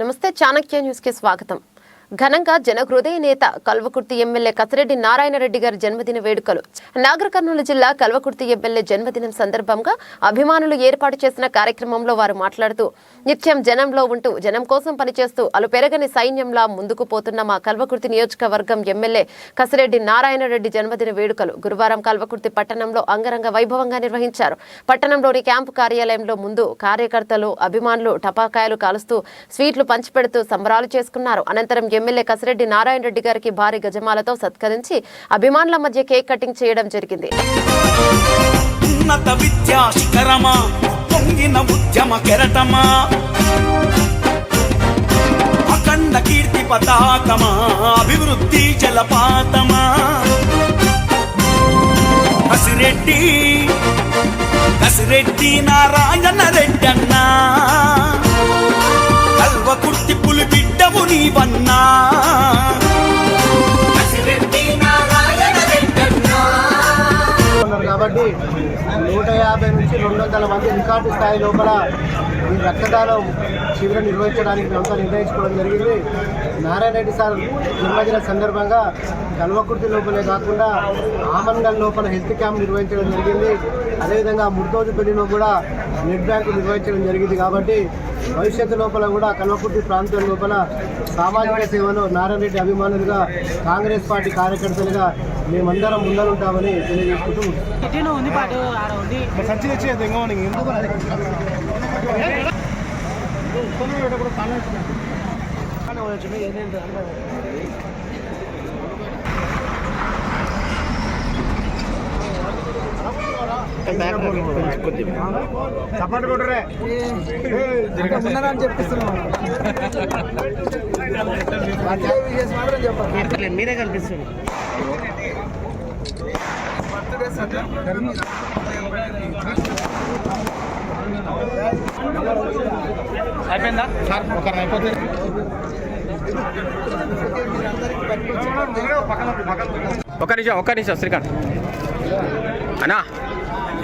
నమస్తే చాణక్య న్యూస్కి స్వాగతం. ఘనంగా జన హృదయ నేత కల్వకుర్తి ఎమ్మెల్యే కసిరెడ్డి నారాయణరెడ్డి గారి జన్మదిన వేడుకలు. నాగర్ కర్నూలు జిల్లా కల్వకుర్తి ఎమ్మెల్యే జన్మదినం సందర్భంగా అభిమానులు ఏర్పాటు చేసిన కార్యక్రమంలో వారు మాట్లాడుతూ నిత్యం జనంలో ఉంటూ జనం కోసం పనిచేస్తూ అలు పెరగని సైన్యంలా ముందుకు పోతున్న మా కల్వకుర్తి నియోజకవర్గం ఎమ్మెల్యే కసిరెడ్డి నారాయణరెడ్డి జన్మదిన వేడుకలు గురువారం కల్వకుర్తి పట్టణంలో అంగరంగ వైభవంగా నిర్వహించారు. పట్టణంలోని క్యాంపు కార్యాలయంలో ముందు కార్యకర్తలు అభిమానులు టపాకాయలు కాలుస్తూ స్వీట్లు పంచిపెడుతూ సంబరాలు చేసుకున్నారు. అనంతరం ఎమ్మెల్యే కసిరెడ్డి నారాయణ రెడ్డి గారికి భారీ గజమాలతో సత్కరించి అభిమానుల మధ్య కేక్ కటింగ్ చేయడం జరిగింది. ఉన్నత విద్యా శిఖరమా? పొంగిన ఉద్యమ కెరటమా? అఖండ కీర్తి పతాకమా? అభివృద్ధి జలపాతమా? కసిరెడ్డి కసిరెడ్డి నారాయణ రెడ్డి అన్నా నీవన్నా? కాబట్టి నూట యాభై నుంచి రెండు వందల మంది రికార్డు స్థాయి లోపల ఈ రక్తదానం శిబిరం నిర్వహించడానికి ప్రభుత్వం నిర్ణయించుకోవడం జరిగింది. నారాయణ రెడ్డి సార్ జన్మదిన సందర్భంగా కల్వకుర్తి లోపలే కాకుండా ఆమండల్ లోపల హెల్త్ క్యాంప్ నిర్వహించడం జరిగింది. అదేవిధంగా ముర్తోజుపల్లిలో కూడా నెట్ బ్యాంకు నిర్వహించడం జరిగింది కాబట్టి భవిష్యత్తు లోపల కూడా కల్వకుర్తి ప్రాంతం లోపల సామాజిక సేవలో నారాయణ రెడ్డి అభిమానులుగా కాంగ్రెస్ పార్టీ కార్యకర్తలుగా మేమందరం ముందరుంటామని తెలియజేసుకుంటూ ఇటీను సపోర్ట్ కొట్టురే ఉన్నారని చెప్పిస్తున్నాం మీరే కనిపిస్తుంది అయిపోయిందా సార్ ఒక అయిపోతే ఒక నిమిషం ఒక నిమిషం శ్రీకాంత్. అన్నా.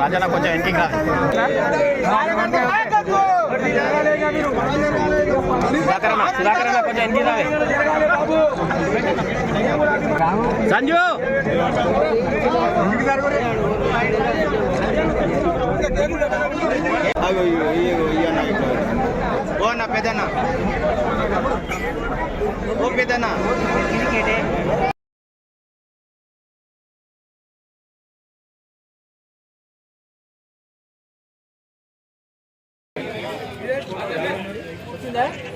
రాజన్న కొంచెం ఇంటికి సుధాకరణ సుధాకరణ కొంచెం ఇంటికి రావే. సంజు! ఓ పెద్దన్న. ఓ да?